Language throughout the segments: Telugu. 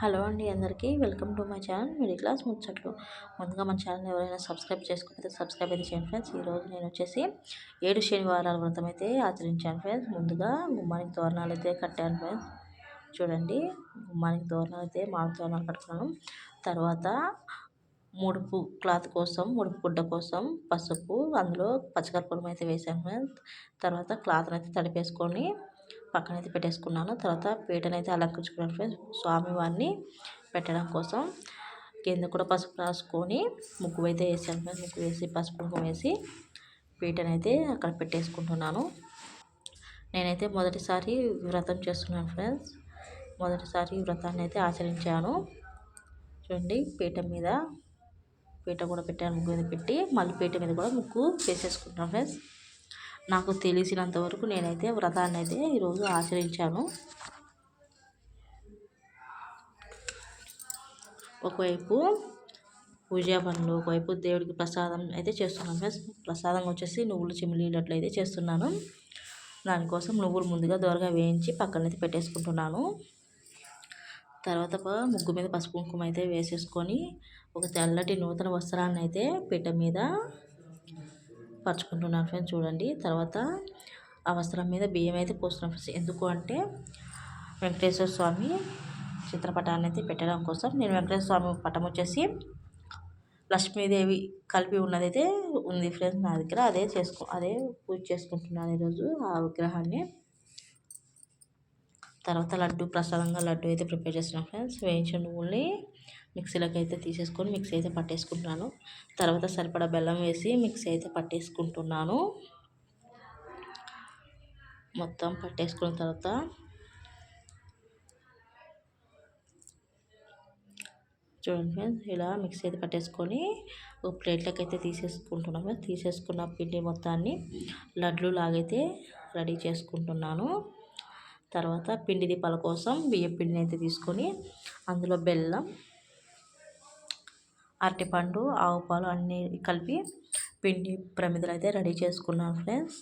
హలో అండి అందరికీ. Welcome to my channel middle class ముచ్చట్లు. ముందుగా మన ఛానల్ ఎవరైనా సబ్స్క్రైబ్ చేసుకోకపోతే సబ్స్క్రైబ్ అయితే చేయండి ఫ్రెండ్స్. ఈరోజు నేను వచ్చేసి ఏడు శనివారాల వ్రతం అయితే ఆచరించాను ఫ్రెండ్స్. ముందుగా గుమ్మానికి తోరణాలు అయితే కట్టాను ఫ్రెండ్స్. చూడండి గుమ్మానికి తోరణాలు అయితే మామిడి తోరణాలు కట్టుకున్నాను తర్వాత ముడుపు క్లాత్ కోసం ముడుపు గుడ్డ కోసం పసుపు అందులో పచ్చకర్పూరం అయితే వేసాను ఫ్రెండ్స్. తర్వాత క్లాత్ని అయితే తడిపేసుకొని పక్కన అయితే పెట్టేసుకున్నాను. తర్వాత పీటనైతే అలంకరించుకున్నాను ఫ్రెండ్స్ స్వామివారిని పెట్టడం కోసం కింద కూడా పసుపు రాసుకొని ముగ్గు అయితే వేసాను ఫ్రెండ్స్ ముగ్గు వేసి పసుపు ముగ్గు వేసి పీటనైతే అక్కడ పెట్టేసుకుంటున్నాను. నేనైతే మొదటిసారి వ్రతం చేస్తున్నాను ఫ్రెండ్స్ మొదటిసారి వ్రతాన్ని అయితే ఆచరించాను. చూడండి పీట మీద పీట కూడా పెట్టాను ముగ్గు మీద పెట్టి మళ్ళీ పీట మీద కూడా ముగ్గు వేసేసుకుంటున్నాను ఫ్రెండ్స్ నాకు తెలిసినంత వరకు నేనైతే వ్రతాన్ని అయితే ఈరోజు ఆచరించాను. ఒకవైపు పూజా పనులు ఒకవైపు దేవుడికి ప్రసాదం అయితే చేస్తున్నాను ప్రసాదం వచ్చేసి నువ్వులు చిమిలీలట్లు అయితే చేస్తున్నాను. దానికోసం నువ్వులు ముందుగా దోరగా వేయించి పక్కనైతే పెట్టేసుకుంటున్నాను. తర్వాత ముగ్గు మీద పసుపు కుంకుమ అయితే వేసేసుకొని ఒక తెల్లటి నూతన వస్త్రాన్ని అయితే పీట మీద పరుచుకుంటున్నాను ఫ్రెండ్స్ చూడండి. తర్వాత ఆ వస్త్రం మీద బియ్యం అయితే పోస్తున్నాను ఫ్రెండ్స్. ఎందుకు అంటే వెంకటేశ్వర స్వామి చిత్రపటాన్ని అయితే పెట్టడం కోసం నేను వెంకటేశ్వర స్వామి పటం వచ్చేసి లక్ష్మీదేవి కలిపి ఉన్నదైతే ఉంది ఫ్రెండ్స్ నా దగ్గర. అదే చేసుకో అదే పూజ చేసుకుంటున్నాను ఈరోజు ఆ విగ్రహాన్ని. తర్వాత లడ్డు ప్రసాదంగా లడ్డు అయితే ప్రిపేర్ చేస్తున్నాను ఫ్రెండ్స్. వేయించిన నువ్వుల్ని మిక్సీలోకి అయితే తీసేసుకొని మిక్సీ అయితే పట్టేసుకుంటున్నాను. తర్వాత సరిపడా బెల్లం వేసి మిక్సీ అయితే పట్టేసుకుంటున్నాను. మొత్తం పట్టేసుకున్న తర్వాత చూడండి ఫ్రెండ్స్ ఇలా మిక్సీ అయితే పట్టేసుకొని ఒక ప్లేట్లోకి అయితే తీసేసుకుంటున్నాం ఫ్రెండ్స్. తీసేసుకున్న పిండి మొత్తాన్ని లడ్లు లాగైతే రెడీ చేసుకుంటున్నాను. తర్వాత పిండి దీపాల కోసం బియ్యం పిండిని అయితే తీసుకొని అందులో బెల్లం అరటిపండు ఆవు పాలు అన్నీ కలిపి పిండి ప్రమిదలు అయితే రెడీ చేసుకున్నాను ఫ్రెండ్స్.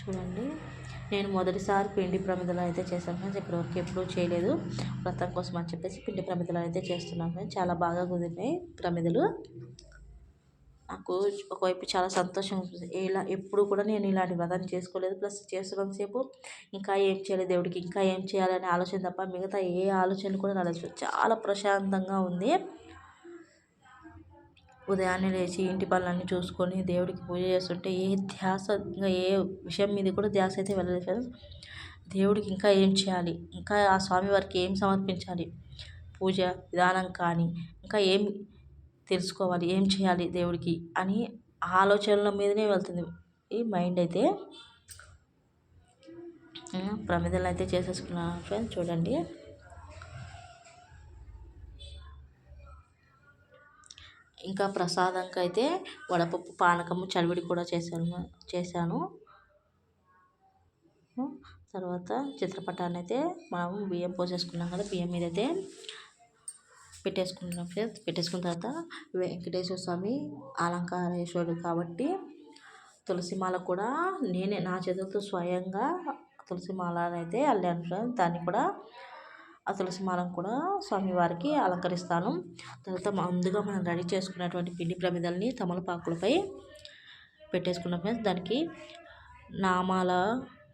చూడండి నేను మొదటిసారి పిండి ప్రమిదలు అయితే చేశాను ఫ్రెండ్స్. ఇప్పటివరకు ఎప్పుడూ చేయలేదు. వ్రతం కోసం అని చెప్పేసి పిండి ప్రమిదలు అయితే చేస్తున్నాను ఫ్రెండ్స్. చాలా బాగా కుదిరినాయి ప్రమిదలు. నాకు ఒకవైపు చాలా సంతోషం ఉంటుంది ఇలా ఎప్పుడు కూడా నేను ఇలాంటి వ్రతాన్ని చేసుకోలేదు. ప్లస్ చేస్తున్నంతసేపు ఇంకా ఏం చేయలేదు దేవుడికి? ఇంకా ఏం చేయాలనే ఆలోచన తప్ప మిగతా ఏ ఆలోచన కూడా రాలేదు చాలా ప్రశాంతంగా ఉంది. ఉదయాన్నే లేచి ఇంటి పనులన్నీ చూసుకొని దేవుడికి పూజ చేస్తుంటే ఏ ధ్యాస ఇంకా ఏ విషయం మీద కూడా ధ్యాస అయితే వెళ్ళలేదు ఫ్రెండ్స్. దేవుడికి ఇంకా ఏం చేయాలి? ఇంకా ఆ స్వామి వారికి ఏం సమర్పించాలి? పూజ విధానం కానీ ఇంకా ఏం తెలుసుకోవాలి ఏం చేయాలి దేవుడికి అని ఆలోచనల మీదనే వెళ్తుంది. ఈ మైండ్ అయితే ప్రమిదలు అయితే చేసేసుకున్నాను ఫ్రెండ్స్ చూడండి. ఇంకా ప్రసాదంకి అయితే వడపప్పు పానకము చలివిడి కూడా చేశాను చేశాను. తర్వాత చిత్రపటాన్ని అయితే మనం బియ్యం పోసేసుకున్నాం కదా బియ్యం మీద అయితే పెట్టేసుకుంటున్నాం ఫ్రెండ్స్. పెట్టేసుకున్న తర్వాత వెంకటేశ్వర స్వామి అలంకారేశ్వరుడు కాబట్టి తులసిమాల కూడా నేనే నా చేతులతో స్వయంగా తులసి అయితే అల్లాను ఫ్రెండ్స్. దాన్ని కూడా ఆ తులసిమాలను కూడా స్వామివారికి అలంకరిస్తాను. తర్వాత ముందుగా మనం రెడీ చేసుకున్నటువంటి పిండి ప్రమిదల్ని తమలపాకులపై పెట్టేసుకున్నాం ఫ్రెండ్స్. దానికి నామాల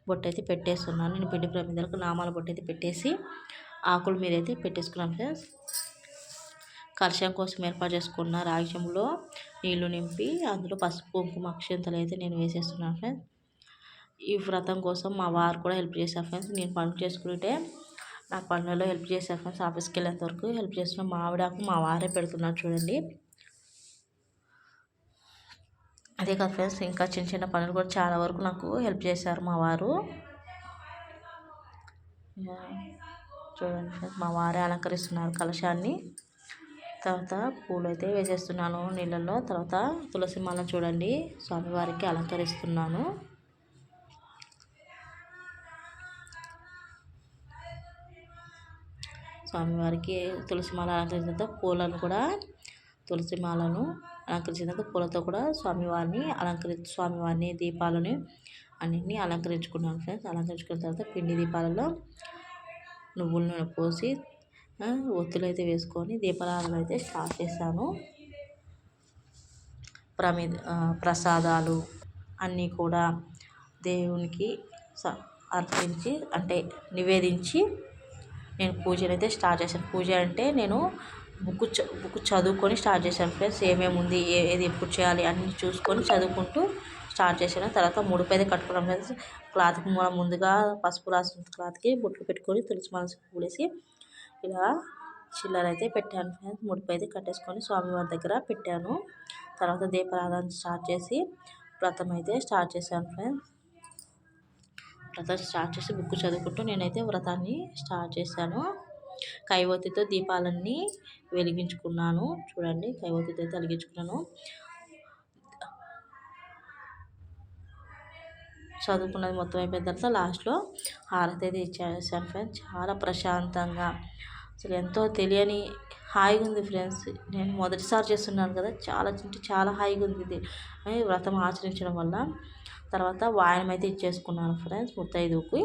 బొట్టు అయితే పెట్టేస్తున్నాను. నేను పిండి ప్రమిదలకు నామాల బొట్టు అయితే పెట్టేసి ఆకుల మీద అయితే పెట్టేసుకున్నాను ఫ్రెండ్స్. కలశం కోసం ఏర్పాటు చేసుకున్న రాగి చెంబులో నీళ్ళు నింపి అందులో పసుపు కుంకుమ అక్షంతలు అయితే నేను వేసేస్తున్నాను ఫ్రెండ్స్. ఈ వ్రతం కోసం మా వారు కూడా హెల్ప్ చేశారు ఫ్రెండ్స్. నేను పనులు చేసుకుంటే నా పనులలో హెల్ప్ చేశారు ఫ్రెండ్స్. ఆఫీస్కి వెళ్ళేంత వరకు హెల్ప్ చేసిన మా ఆవిడకు మా వారే పెడుతున్నారు చూడండి. అదే కాదు ఫ్రెండ్స్ ఇంకా చిన్న చిన్న పనులు కూడా చాలా వరకు నాకు హెల్ప్ చేశారు మా వారు. చూడండి ఫ్రెండ్స్ మా వారే అలంకరిస్తున్నారు కలశాన్ని. తర్వాత పూలు అయితే వేసేస్తున్నాను నీళ్ళల్లో. తర్వాత తులసి మాల చూడండి. స్వామివారికి అలంకరిస్తున్నాను. స్వామివారికి తులసి మాల అలంకరించిన తర్వాత పూలను కూడా తులసి మాలను అలంకరించిన తర్వాత పూలతో కూడా స్వామివారిని అలంకరి స్వామివారిని దీపాలని అన్నింటినీ అలంకరించుకున్నాను. ఫ్రెండ్స్ అలంకరించుకున్న తర్వాత పిండి దీపాలలో నువ్వుల నూనె పోసి ఒత్తులు అయితే వేసుకొని దీపారాధన అయితే స్టార్ట్ చేశాను. ప్రమి ప్రసాదాలు అన్నీ కూడా దేవునికి స అర్పించి అంటే నివేదించి నేను పూజను అయితే స్టార్ట్ చేశాను. పూజ అంటే నేను బుక్ బుక్ చదువుకొని స్టార్ట్ చేశాను ఫ్రెండ్స్. ఏమేమి ఉంది ఏది ఎప్పుడు చేయాలి అన్నీ చూసుకొని చదువుకుంటూ స్టార్ట్ చేశాను. తర్వాత ముడుపు అయితే కట్టుకున్నాం ఫ్రెండ్స్ క్లాత్కి మనం ముందుగా పసుపు రాసిన క్లాత్కి బొట్లు పెట్టుకొని తులసి మనసు పూలేసి ఇలా చిల్లర అయితే పెట్టాను ఫ్రెండ్స్. ముడుపు అయితే కట్టేసుకొని స్వామివారి దగ్గర పెట్టాను. తర్వాత దీపారాధన స్టార్ట్ చేసి వ్రతం అయితే స్టార్ట్ చేశాను ఫ్రెండ్స్. వ్రతం స్టార్ట్ చేసి బుక్ చదువుకుంటూ నేనైతే వ్రతాన్ని స్టార్ట్ చేశాను. కైవతితో దీపాలన్నీ వెలిగించుకున్నాను. చూడండి కైవతితో అయితే వెలిగించుకున్నాను. చదువుకున్నది మొత్తం అయిపోయిన తర్వాత లాస్ట్లో హారతి అయితే ఇచ్చేసాను ఫ్రెండ్స్. చాలా ప్రశాంతంగా. అసలు ఎంతో తెలియని హాయిగా ఉంది ఫ్రెండ్స్. నేను మొదటిసారి చేస్తున్నాను కదా చాలా అంటే చాలా హాయిగా ఉంది ఇది వ్రతం ఆచరించడం వల్ల. తర్వాత వాయనం అయితే ఇచ్చేసుకున్నాను ఫ్రెండ్స్ ముత్తైదుకి